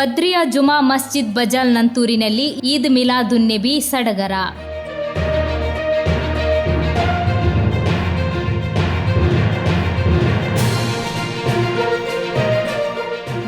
ಬದ್ರಿಯಾ ಜುಮಾ ಮಸ್ಜಿದ್ ಬಜಾಲ್ ನಂತೂರಿನಲ್ಲಿ ಈದ್ ಮಿಲಾದುನ್ನೆಬಿ ಸಡಗರ.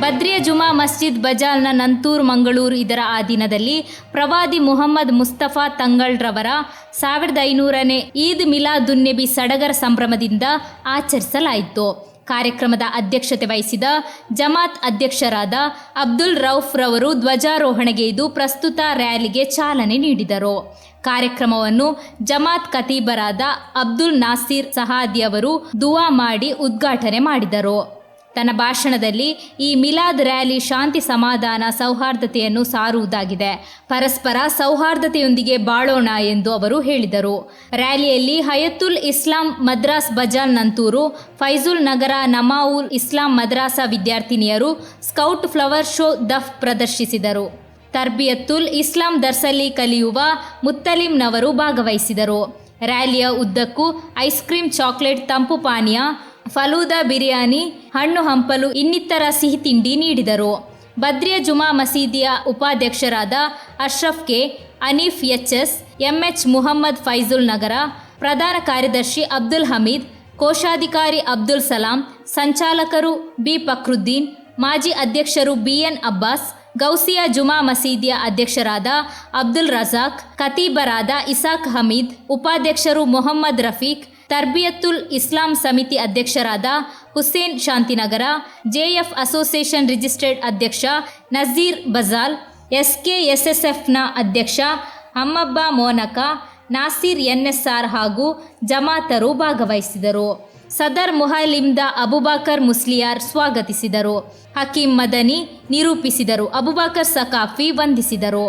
ಬದ್ರಿಯ ಜುಮಾ ಮಸ್ಜಿದ್ ಬಜಾಲ್ನ ನಂತೂರ್ ಮಂಗಳೂರು ಇದರ ಆಧೀನದಲ್ಲಿ ಪ್ರವಾದಿ ಮುಹಮ್ಮದ್ ಮುಸ್ತಫಾ ತಂಗಳ್ರವರ ಸಾವಿರದ ಐನೂರನೇ ಈದ್ ಮಿಲಾದುನ್ನೆಬಿ ಸಡಗರ ಸಂಭ್ರಮದಿಂದ ಆಚರಿಸಲಾಯಿತು. ಕಾರ್ಯಕ್ರಮದ ಅಧ್ಯಕ್ಷತೆ ವಹಿಸಿದ ಜಮಾತ್ ಅಧ್ಯಕ್ಷರಾದ ಅಬ್ದುಲ್ ರೌಫ್ ರವರು ಧ್ವಜಾರೋಹಣೆಗೈದು ಪ್ರಸ್ತುತ ರ್ಯಾಲಿಗೆ ಚಾಲನೆ ನೀಡಿದರು. ಕಾರ್ಯಕ್ರಮವನ್ನು ಜಮಾತ್ ಖತೀಬರಾದ ಅಬ್ದುಲ್ ನಾಸೀರ್ ಸಹಾದಿಯವರು ದುವಾ ಮಾಡಿ ಉದ್ಘಾಟನೆ ಮಾಡಿದರು. ತನ್ನ ಭಾಷಣದಲ್ಲಿ ಈ ಮಿಲಾದ್ ರ್ಯಾಲಿ ಶಾಂತಿ ಸಮಾಧಾನ ಸೌಹಾರ್ದತೆಯನ್ನು ಸಾರುವುದಾಗಿದೆ. ಪರಸ್ಪರ ಸೌಹಾರ್ದತೆಯೊಂದಿಗೆ ಬಾಳೋಣ ಎಂದು ಅವರು ಹೇಳಿದರು. ರ್ಯಾಲಿಯಲ್ಲಿ ಹಯತುಲ್ ಇಸ್ಲಾಂ ಮದ್ರಾಸ್ ಬಜಾಲ್ ನಂತೂರು, ಫೈಜುಲ್ ನಗರ ನಮಾವುಲ್ ಇಸ್ಲಾಂ ಮದ್ರಾಸ ವಿದ್ಯಾರ್ಥಿನಿಯರು ಸ್ಕೌಟ್ ಫ್ಲವರ್ ಶೋ ದಫ್ ಪ್ರದರ್ಶಿಸಿದರು. ತರ್ಬಿಯತ್ತುಲ್ ಇಸ್ಲಾಂ ದರ್ಸಲ್ಲಿ ಕಲಿಯುವ ಮುತ್ತಲಿಂನವರು ಭಾಗವಹಿಸಿದರು. ರ್ಯಾಲಿಯ ಉದ್ದಕ್ಕೂ ಐಸ್ ಕ್ರೀಂ ಚಾಕ್ಲೇಟ್ ತಂಪು ಪಾನೀಯ ಫಲೂದಾ ಬಿರಿಯಾನಿ, ಹಣ್ಣು ಹಂಪಲು, ಇನ್ನಿತರ ಸಿಹಿ ತಿಂಡಿ ನೀಡಿದರು. ಬದ್ರಿಯ ಜುಮಾ ಮಸೀದಿಯ ಉಪಾಧ್ಯಕ್ಷರಾದ Ashraf K. Aneef H S M H Muhammad Faizul Nagar, ಪ್ರಧಾನ ಕಾರ್ಯದರ್ಶಿ ಅಬ್ದುಲ್ ಹಮೀದ್, ಕೋಶಾಧಿಕಾರಿ ಅಬ್ದುಲ್ ಸಲಾಂ, ಸಂಚಾಲಕರು ಬಿ. ಫಕ್ರುದ್ದೀನ್, ಮಾಜಿ ಅಧ್ಯಕ್ಷರು ಬಿಎನ್ ಅಬ್ಬಾಸ್, ಗೌಸಿಯಾ ಜುಮಾ ಮಸೀದಿಯ ಅಧ್ಯಕ್ಷರಾದ ಅಬ್ದುಲ್ ರಜಾಕ್, ಖತೀಬರಾದ ಇಸಾಕ್ ಹಮೀದ್, ಉಪಾಧ್ಯಕ್ಷರು ಮೊಹಮ್ಮದ್ ರಫೀಕ್ ತರ್ಬಿಯತ್ತುಲ್ ಇಸ್ಲಾಂ ಸಮಿತಿ ಅಧ್ಯಕ್ಷರಾದ Hussain Shantinagar, JF association registered ಅಧ್ಯಕ್ಷ ನಜೀರ್ ಬಜಾಲ್, ಎಸ್ಕೆಎಸ್ಎಸ್ಎಫ್ನ ಅಧ್ಯಕ್ಷ ಹಮ್ಮಬ್ಬ ಮೋನಕ, ನಾಸೀರ್ ಎನ್ಎಸ್ಆರ್ ಹಾಗೂ ಜಮಾತರು ಭಾಗವಹಿಸಿದರು. ಸದರ್ ಮುಹಲಿಮ್ದ ಅಬುಬಾಕರ್ ಮುಸ್ಲಿಯಾರ್ ಸ್ವಾಗತಿಸಿದರು. ಹಕೀಂ ಮದನಿ ನಿರೂಪಿಸಿದರು. ಅಬುಬಾಕರ್ ಸಕಾಫಿ ವಂದಿಸಿದರು.